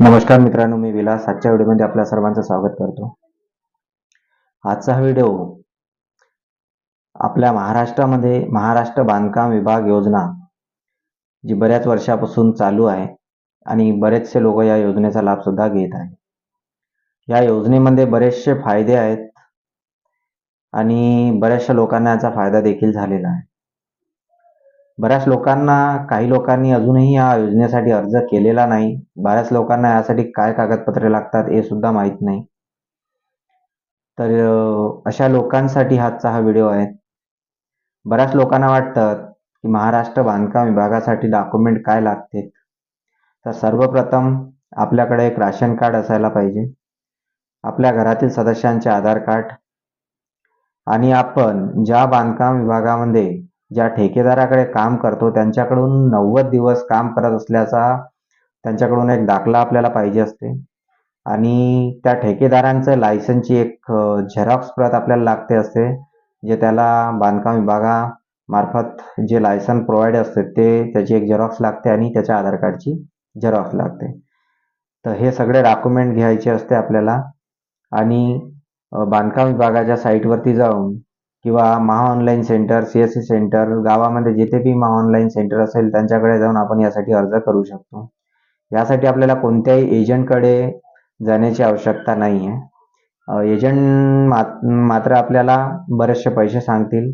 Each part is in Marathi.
नमस्कार मित्रांनो मी विलास. आजच्या व्हिडिओमध्ये आपल्या सर्वांचं स्वागत करतो. आजचा हा व्हिडिओ आपल्या महाराष्ट्रामध्ये महाराष्ट्र बांधकाम विभाग योजना जी बऱ्याच वर्षापासून चालू आहे आणि बरेचसे लोक या योजनेचा लाभ सुद्धा घेत आहे या योजनेमध्ये बरेचसे फायदे आहेत आणि बऱ्याचशा लोकांना याचा फायदा देखील झालेला आहे. बऱ्याच लोकांना काही लोकांनी अजूनही या योजनेसाठी अर्ज केलेला नाही. बऱ्याच लोकांना यासाठी काय कागदपत्रे लागतात हे सुद्धा माहीत नाही. तर अशा लोकांसाठी आजचा हा व्हिडिओ आहे. बऱ्याच लोकांना वाटतं की महाराष्ट्र बांधकाम विभागासाठी डॉक्युमेंट काय लागते? तर सर्वप्रथम आपल्याकडे एक राशन कार्ड असायला पाहिजे. आपल्या घरातील सदस्यांचे आधार कार्ड. आणि आपण ज्या बांधकाम विभागामध्ये ज्या ठेकेदाराकडे काम करतो त्यांच्याकडून नव्वद दिवस काम करत असल्याचा त्यांच्याकडून एक दाखला आपल्याला पाहिजे असते. आणि त्या ठेकेदारांचं लायसनची एक झेरॉक्स प्रत आपल्याला लागते असते जे त्याला बांधकाम विभागामार्फत जे लायसन प्रोव्हाइड असते ते त्याची एक झेरॉक्स लागते आणि त्याच्या आधार कार्डची झेरॉक्स लागते. तर हे सगळे डॉक्युमेंट घ्यायचे असते आपल्याला. आणि बांधकाम विभागाच्या साईटवरती जाऊन किंवा Maha online centre C S C centre गावामध्ये जिथे बी महा ऑनलाईन सेंटर असेल त्यांच्याकडे जाऊन आपण यासाठी अर्ज करू शकतो. यासाठी आपल्याला कोणत्याही एजंटकडे जाण्याची आवश्यकता नाही आहे एजंट मात मात्र आपल्याला बरेचसे पैसे सांगतील.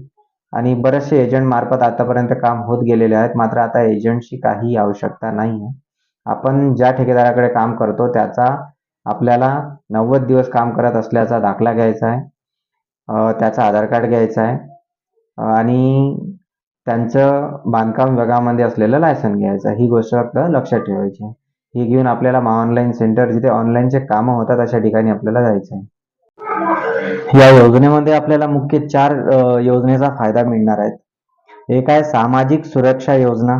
आणि बरेचसे एजंट मार्फत आतापर्यंत काम होत गेलेले आहेत मात्र आता एजंटची काही आवश्यकता नाही आहे आपण ज्या ठेकेदाराकडे काम करतो त्याचा आपल्याला नव्वद दिवस काम करत असल्याचा दाखला घ्यायचा आहे. त्याचा आधार कार्ड घ्यायचा आहे. आणि त्यांचं बांधकाम विभागामध्ये असलेलं लायसन घ्यायचं ही गोष्ट फक्त लक्षात ठेवायची आहे. ही घेऊन आपल्याला महा ऑनलाईन सेंटर जिथे ऑनलाईनचे कामं होतात अशा ठिकाणी आपल्याला जायचं आहे. या योजनेमध्ये आपल्याला मुख्य चार योजनेचा फायदा मिळणार आहे. एक आहे सामाजिक सुरक्षा योजना.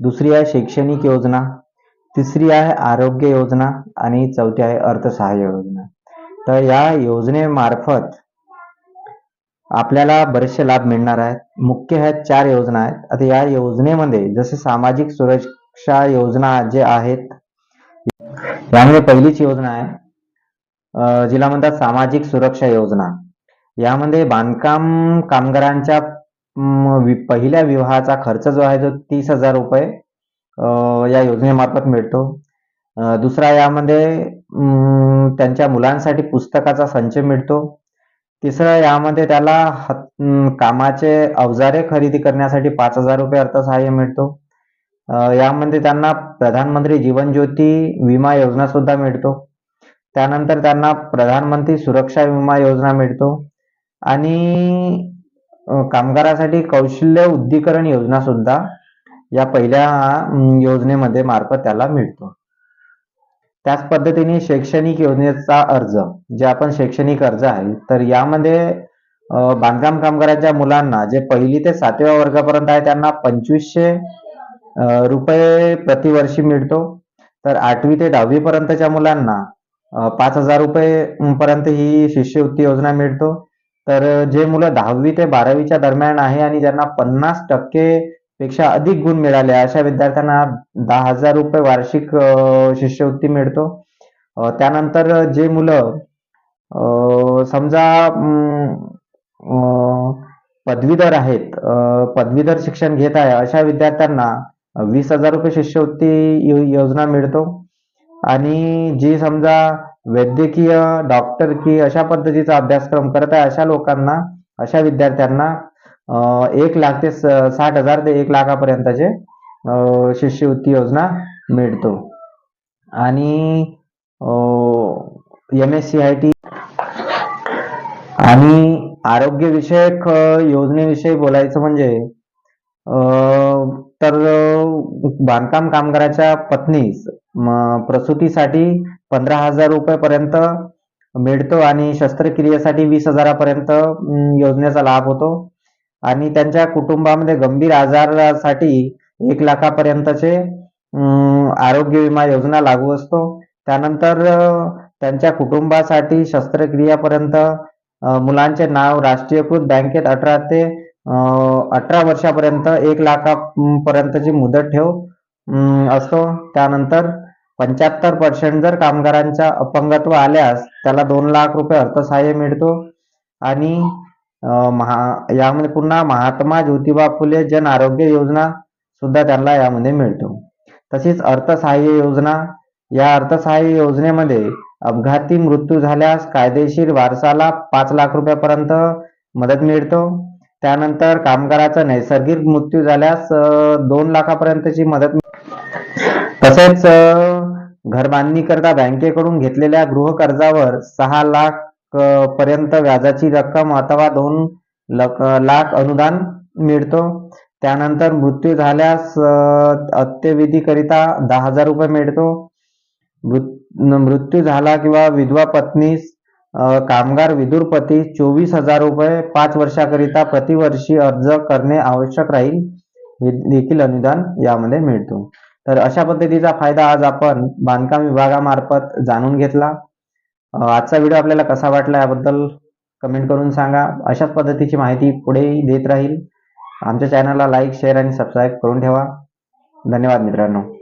दुसरी आहे शैक्षणिक योजना. तिसरी आहे आरोग्य योजना. आणि चौथी आहे अर्थसहाय्य योजना. तर या योजनेमार्फत आपल्याला बरेचसे लाभ मिळणार आहेत. मुख्य ह्या चार योजना आहेत. आता या योजनेमध्ये जसे सामाजिक सुरक्षा योजना जे आहेत यामध्ये पहिलीच योजना आहे. जिला म्हणतात सामाजिक सुरक्षा योजना. यामध्ये बांधकाम कामगारांच्या पहिल्या विवाहाचा खर्च जो आहे तो तीस हजार रुपये या योजनेमार्फत मिळतो. दुसरा यामध्ये त्यांच्या मुलांसाठी पुस्तकाचा संच मिळतो. तिसरं यामध्ये त्याला हात- कामाचे अवजारे खरेदी करण्यासाठी पाच हजार रुपये अर्थसहाय्य मिळतो. अ, यामध्ये त्यांना प्रधानमंत्री जीवन ज्योती विमा योजना सुद्धा मिळतो. त्यानंतर त्यांना प्रधानमंत्री सुरक्षा विमा योजना मिळतो. आणि अ, कामगारासाठी कौशल्य उद्दीकरण योजना सुद्धा या पहिल्या योजनेमध्ये मार्फत त्याला मिळतो. त्याच पद्धतीने शैक्षणिक योजनेचा अर्ज जे आपण शैक्षणिक अर्ज आहे तर यामध्ये बांधकाम कामगारांच्या मुलांना जे पहिली ते सातव्या वर्गापर्यंत आहे त्यांना पंचवीसशे रुपये प्रतिवर्षी मिळतो. तर आठवी ते दहावी पर्यंतच्या मुलांना पाच हजार रुपये पर्यंत ही शिष्यवृत्ती योजना मिळतो. तर जे मुलं दहावी ते बारावीच्या दरम्यान आहे आणि ज्यांना पन्नास टक्के पेक्षा अधिक गुण मिळाले. अशा विद्यार्थ्यांना दहा हजार रुपये वार्षिक अ, शिष्यवृत्ती मिळतो. अ, त्यानंतर जे मुलं अ, समजा पदवीधर आहेत पदवीधर शिक्षण घेत आहे अशा विद्यार्थ्यांना वीस हजार रुपये शिष्यवृत्ती यो- योजना मिळतो. आणि जी समजा वैद्यकीय डॉक्टर की अशा पद्धतीचा अभ्यासक्रम करत आहे अशा लोकांना अशा विद्यार्थ्यांना एक लाख ते स- साठ हजार ते एक लाखापर्यंतचे शिष्यवृत्ती योजना मिळतो. आणि M S C I T आणि आरोग्यविषयक योजनेविषयी बोलायचं म्हणजे तर बांधकाम कामगाराच्या पत्नीस प्रसूतीसाठी पंधरा हजार रुपयेपर्यंत मिळतो आणि शस्त्रक्रियेसाठी वीस हजारापर्यंत योजनेचा लाभ होतो. आणि त्यांच्या कुटुंबामध्ये गंभीर आजारासाठी एक लाखापर्यंतचे आरोग्य विमा योजना लागू असतो. त्यानंतर त्यांच्या कुटुंबासाठी शस्त्रक्रियापर्यंत मुलांचे नाव राष्ट्रीयकृत बँकेत अठरा ते अठरा वर्षापर्यंत एक लाखापर्यंतची मुदत ठेव असतो. त्यानंतर पंच्याहत्तर पर्सेंट जर कामगारांच्या अपंगत्व आल्यास त्याला दोन लाख रुपये अर्थसहाय्य मिळतो. आणि महा यामध्ये पुन्हा महात्मा ज्योतिबा फुले जन आरोग्य योजना सुद्धा त्यांना यामध्ये मिळतो. तसेच अर्थसहाय्य योजना या अर्थसहाय्य योजनेमध्ये अपघाती मृत्यू झाल्यास कायदेशीर वारसाला पाच लाख रुपयापर्यंत मदत मिळतो. त्यानंतर कामगाराचा नैसर्गिक मृत्यू झाल्यास दोन लाखापर्यंतची मदत तसेच घरबांधणी करता बँकेकडून घेतलेल्या गृह कर्जावर सहा लाख पर्यंत व्याजाची रक्कम अथवा दोन लक- लाख अनुदान मिळतो. त्यानंतर मृत्यू झाल्यास अत्यविधीकरिता अंत्यविधीकरिता दहा हजार रुपये मिळतो. मृत्यू झाला किंवा विधवा पत्नीस कामगार विदुरपती चोवीस हजार रुपये पाच वर्षाकरिता प्रतिवर्षी अर्ज करणे आवश्यक राहील. देखील अनुदान यामध्ये मिळतो. तर अशा पद्धतीचा फायदा आज आपण बांधकाम विभागामार्फत जाणून घेतला. आजचा व्हिडिओ आपल्याला कसा वाटला याबद्दल कमेंट करून सांगा. अशाच पद्धतीची माहिती पुढेही देत राहील. आमच्या चॅनलला लाईक शेअर आणि सबस्क्राईब करून ठेवा. धन्यवाद मित्रांनो.